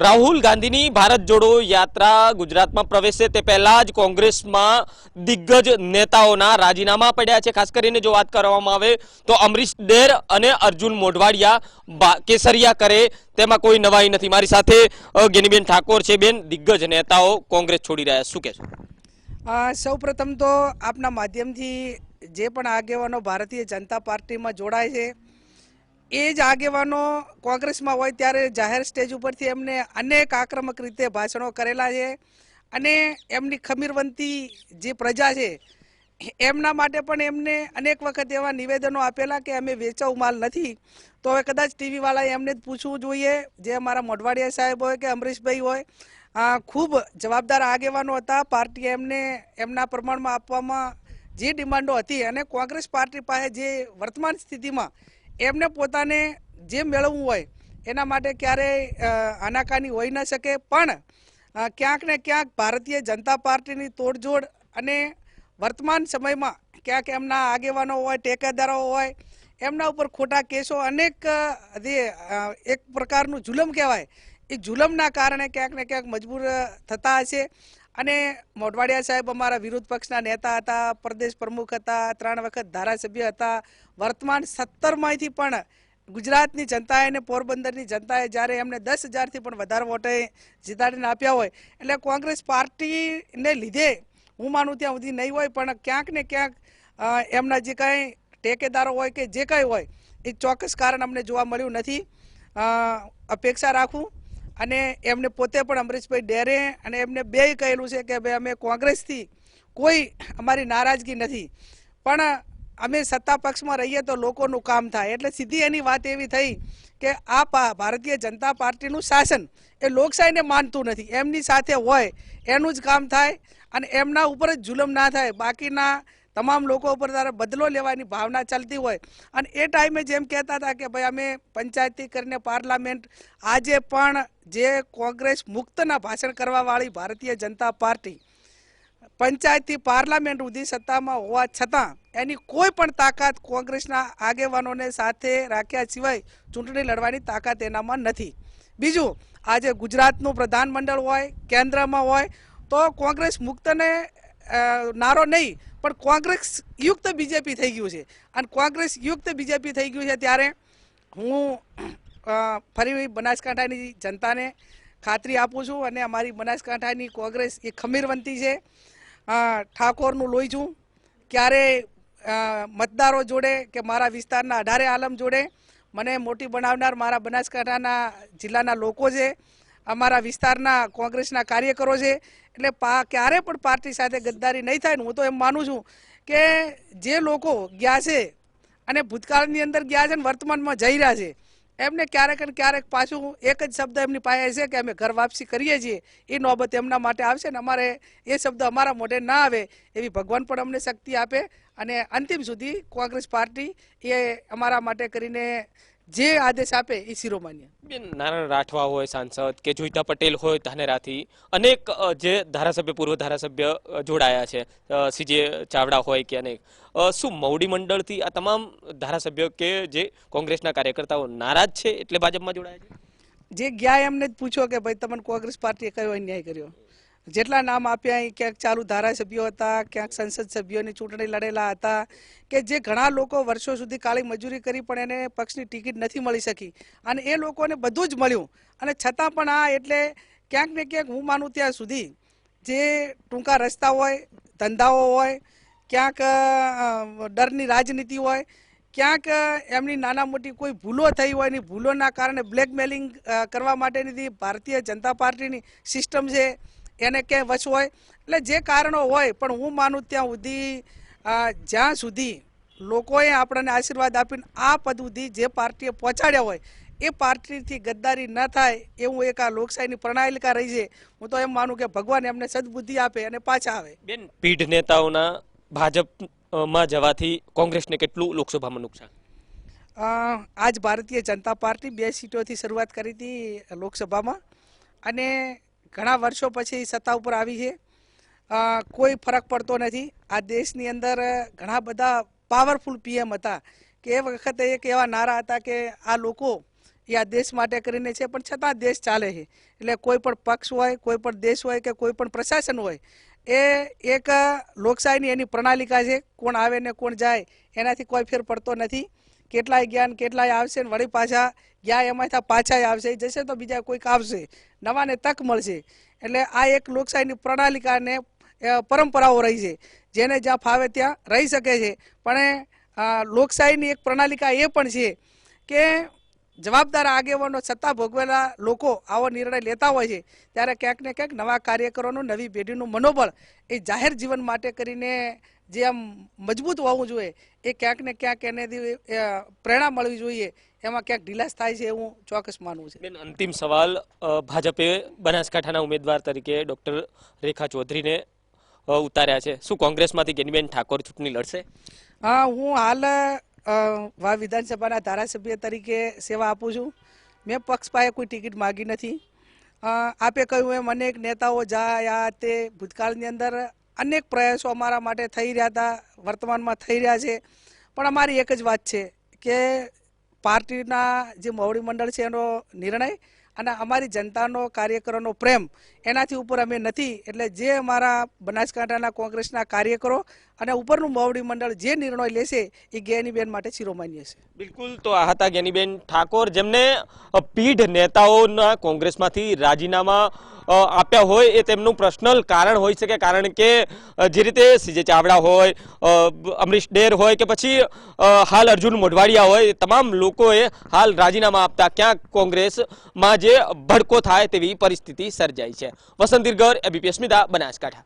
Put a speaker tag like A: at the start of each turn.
A: રાહુલ ગાંધીની ભારત જોડો યાત્રા ગુજરાતમાં પ્રવેશે તે પહેલા જ કોંગ્રેસમાં દિગ્ગજ નેતાઓના રાજીનામા પડ્યા છે. ખાસ કરીને જો વાત કરવામાં આવે તો અમરીશ ડેર અને અર્જુન મોઢવાડિયા કેસરિયા કરે. તેમાં કોઈ નવાઈ નથી. મારી સાથે ગેનીબેન ઠાકોર છે. બેન, દિગ્ગજ નેતાઓ કોંગ્રેસ છોડી રહ્યા શું કહેશો?
B: સૌ પ્રથમ તો આપના માધ્યમથી જે પણ આગેવાનો ભારતીય જનતા પાર્ટીમાં જોડાય છે એ જ આગેવાનો કોંગ્રેસમાં હોય ત્યારે જાહેર સ્ટેજ ઉપરથી એમને અનેક આક્રમક રીતે ભાષણો કરેલા છે અને એમની ખમીરવંતી જે પ્રજા છે, એમના માટે પણ એમને અનેક વખત એવા નિવેદનો આપેલા કે અમે વેચાવ માલ નથી, તો હવે કદાચ ટીવીવાળાએ એમને જ પૂછવું જોઈએ. જે અમારા મોઢવાડિયા સાહેબ હોય કે અમરીશભાઈ હોય ખૂબ જવાબદાર આગેવાનો હતા. પાર્ટીએ એમને એમના પ્રમાણમાં આપવામાં જે ડિમાન્ડો હતી અને કોંગ્રેસ પાર્ટી પાસે જે વર્તમાન સ્થિતિમાં એમને પોતાને જે મેળવવું હોય, એના માટે ક્યારેય અનાકાની હોઈ ન શકે. પણ ક્યાંક ને ક્યાંક ભારતીય જનતા પાર્ટીની તોડજોડ અને વર્તમાન સમયમાં ક્યાંક એમના આગેવાનો હોય, ટેકેદારો હોય, એમના ઉપર ખોટા કેસો અનેક જે એક પ્રકારનું જુલમ કહેવાય. એ જુલમના કારણે ક્યાંક ને ક્યાંક મજબૂર થતા હશે. અને મોઢવાડિયા સાહેબ અમારા વિરોધ પક્ષના નેતા હતા, પ્રદેશ પ્રમુખ હતા, ત્રણ વખત ધારાસભ્ય હતા. વર્તમાન સત્તરમાંથી પણ ગુજરાતની જનતાએ અને પોરબંદરની જનતાએ જ્યારે એમને દસ હજારથી પણ વધારે વોટે જીતાડીને આપ્યા હોય, એટલે કોંગ્રેસ પાર્ટીને લીધે હું માનું ત્યાં સુધી નહીં હોય, પણ ક્યાંક ને ક્યાંક એમના જે કાંઈ ટેકેદારો હોય કે જે કાંઈ હોય, એ ચોક્કસ કારણ અમને જોવા મળ્યું નથી. અપેક્ષા રાખું અને એમને પોતે પણ અમરીશભાઈ ડેરે અને એમને બેય કહેલું છે કે ભાઈ અમે કોંગ્રેસથી કોઈ અમારી નારાજગી નથી. પણ અમે સત્તા પક્ષમાં રહીએ તો લોકોનું કામ થાય. એટલે સીધી એની વાત એવી થઈ કે આ ભારતીય જનતા પાર્ટીનું શાસન એ લોકશાહીને માનતું નથી. એમની સાથે હોય, એનું જ કામ થાય અને એમના ઉપર જ જુલમ ના થાય. બાકીના તમામ લોકો ઉપર તારે બદલો લેવાની ભાવના ચાલતી હોય. અને એ ટાઈમે જેમ કહેતા હતા કે ભાઈ અમે પંચાયતી કરીને પાર્લામેન્ટ આજે પણ જે કોંગ્રેસ મુક્તના ભાષણ કરવાવાળી ભારતીય જનતા પાર્ટી પંચાયતથી પાર્લામેન્ટ સુધી સત્તામાં હોવા છતાં એની કોઈ પણ તાકાત કોંગ્રેસના આગેવાનોને સાથે રાખ્યા સિવાય ચૂંટણી લડવાની તાકાત એનામાં નથી. બીજું, આજે ગુજરાતનું પ્રધાનમંડળ હોય, કેન્દ્રમાં હોય, તો કોંગ્રેસ મુક્તને નારો નહીં, પણ કોંગ્રેસ યુક્ત બીજેપી થઈ ગયું છે. અને કોંગ્રેસ યુક્ત બીજેપી થઈ ગયું છે ત્યારે હું ફરી બનાસકાંઠાની જનતાને ખાતરી આપું છું અને અમારી બનાસકાંઠાની કોંગ્રેસ એ ખમીરવંતી છે. ઠાકોરનું લોહી છું. ક્યારે મતદારો જોડે કે મારા વિસ્તારના અઢારે આલમ જોડે મને મોટી બનાવનાર મારા બનાસકાંઠાના જિલ્લાના લોકો છે. અમારા વિસ્તારના કોંગ્રેસના કાર્યકરો છે. એટલે પા ક્યારે પણ પાર્ટી સાથે ગદ્દારી નહીં થાય હું તો એમ માનું છું કે જે લોકો ગયા છે અને ભૂતકાળની અંદર ગયા છે ને વર્તમાનમાં જઈ રહ્યા છે, એમને ક્યારેક ને ક્યારેક પાછું એક જ શબ્દ એમની પાસે છે કે અમે ઘર વાપસી કરીએ છીએ. એ નોબત એમના માટે આવશે ને અમારે એ શબ્દ અમારા મોઢે ના આવે એવી ભગવાન પણ અમને શક્તિ આપે. અને અંતિમ સુધી કોંગ્રેસ પાર્ટી એ અમારા માટે કરીને જે આદેશ આપે એ શિરોમાન્ય.
A: બેન નારાયણ રાઠવા હોય સાંસદ કે જોઈતા પટેલ હોય ધાનેરાથી અનેક જે ધારાસભ્ય પૂર્વ ધારાસભ્ય જોડાયા છે. સીજે ચાવડા હોય કે અનેક. શું મવડી મંડળથી આ તમામ ધારાસભ્યો કે જે કોંગ્રેસના કાર્યકર્તાઓ નારાજ છે એટલે ભાજપમાં જોડાયા છે?
B: જે ગયા એમને જ પૂછો કે ભાઈ તમને કોંગ્રેસ પાર્ટીએ કયો અન્યાય કર્યો? જેટલા નામ આપ્યા અહીં ક્યાંક ચાલુ ધારાસભ્યો હતા, ક્યાંક સંસદ સભ્યોની ચૂંટણી લડેલા હતા, કે જે ઘણા લોકો વર્ષો સુધી કાળી મજૂરી કરી પણ એને પક્ષની ટિકિટ નથી મળી શકી. અને એ લોકોને બધું જ મળ્યું. અને છતાં પણ આ એટલે ક્યાંક ને ક્યાંક હું માનું ત્યાં સુધી જે ટૂંકા રસ્તા હોય, ધંધાઓ હોય, ક્યાંક ડરની રાજનીતિ હોય, ક્યાંક એમની નાના મોટી કોઈ ભૂલો થઈ હોય, એની ભૂલોના કારણે બ્લેકમેલિંગ કરવા માટેની ભારતીય જનતા પાર્ટીની સિસ્ટમ છે એને ક્યાંય વચ હોય? એટલે જે કારણો હોય પણ હું માનું ત્યાં સુધી જ્યાં સુધી લોકોએ આપણને આશીર્વાદ આપીને આ પદ સુધી જે પાર્ટીએ પહોંચાડ્યા હોય એ પાર્ટીથી ગદ્દારી ન થાય એવું એક આ લોકશાહીની પ્રણાલિકા રહી છે. હું તો એમ માનું કે ભગવાન એમને સદબુદ્ધિ આપે અને પાછા આવે.
A: બેન પીઢ નેતાઓના ભાજપમાં જવાથી કોંગ્રેસને કેટલું લોકસભામાં નુકસાન?
B: આજ ભારતીય જનતા પાર્ટી બે સીટોથી શરૂઆત કરી હતી લોકસભામાં. અને ઘણા વર્ષો પછી સત્તા ઉપર આવી છે. કોઈ ફરક પડતો નથી. આ દેશની અંદર ઘણા બધા પાવરફુલ પીએમ હતા કે એ વખતે એક એવા નારા હતા કે આ લોકો એ આ દેશ માટે કરીને છે, પણ છતાં દેશ ચાલે છે. એટલે કોઈ પણ પક્ષ હોય, કોઈ પણ દેશ હોય કે કોઈ પણ પ્રશાસન હોય, એ એક લોકશાહીની એની પ્રણાલિકા છે. કોણ આવે ને કોણ જાય, એનાથી કોઈ ફેર પડતો નથી. કેટલાય જ્ઞાન કેટલાય આવશે ને વળી પાછા ગયા એમાંથી પાછા આવશે. જશે તો બીજા કોઈક આવશે. નવાને તક મળશે. એટલે આ એક લોકશાહીની પ્રણાલિકાને પરંપરાઓ રહી છે. જેને જ્યાં ફાવે ત્યાં રહી શકે છે. પણ લોકશાહીની એક પ્રણાલિકા એ પણ છે કે જવાબદાર આગેવાનો સત્તા ભોગવેલા લોકો આવો નિર્ણય લેતા હોય છે. ત્યારે ક્યાંક ને ક્યાંક નવા કાર્યકરોનું નવી પેઢીનું મનોબળ એ જાહેર જીવન માટે કરીને જે આમ મજબૂત હોવું જોઈએ એ ક્યાંક ને ક્યાંક એનેથી પ્રેરણા મળવી જોઈએ એમાં ક્યાંક ઢીલાસ થાય છે એવું ચોક્કસ માનવું છે.
A: બેન અંતિમ સવાલ ભાજપે બનાસકાંઠાના ઉમેદવાર તરીકે ડૉક્ટર રેખા ચૌધરીને ઉતાર્યા છે. શું કોંગ્રેસમાંથી ગેનીબેન ઠાકોર ચૂંટણી લડશે?
B: હા હું હાલ વા વિધાનસભાના ધારાસભ્ય તરીકે સેવા આપું છું. મેં પક્ષ પાસે કોઈ ટિકિટ માગી નથી. આપે કહ્યું એમ અનેક નેતાઓ જાય આ તે ભૂતકાળની અંદર અનેક પ્રયાસો અમારા માટે થઈ રહ્યા હતા, વર્તમાનમાં થઈ રહ્યા છે. પણ અમારી એક જ વાત છે કે પાર્ટીના જે મોવડી મંડળ છે એનો નિર્ણય અને અમારી જનતાનો કાર્યકરોનો પ્રેમ એનાથી ઉપર અમે નથી. એટલે જે અમારા બનાસકાંઠાના કોંગ્રેસના કાર્યકરો અને ઉપરનું મોવડી મંડળ જે નિર્ણય લેશે એ ગેનીબેન માટે શિરોમાન્ય છે.
A: બિલકુલ, તો આ હતા જ્ઞાનીબેન ઠાકોર, જેમને પીઢ નેતાઓના કોંગ્રેસમાંથી રાજીનામા આપ્યા હોય એ તેમનું પર્સનલ કારણ હોઈ શકે, કારણ કે જે રીતે સીજે ચાવડા હોય અમરીશ ડેર હોય કે પછી હાલ અર્જુન મોઢવાડિયા હોય તમામ લોકોએ હાલ રાજીનામા આપતા ક્યાંક કોંગ્રેસમાં જે ભડકો થાય તેવી પરિસ્થિતિ સર્જાઈ છે. વસંત દિરગર એબીપી અસ્મિતા, બનાસકાંઠા.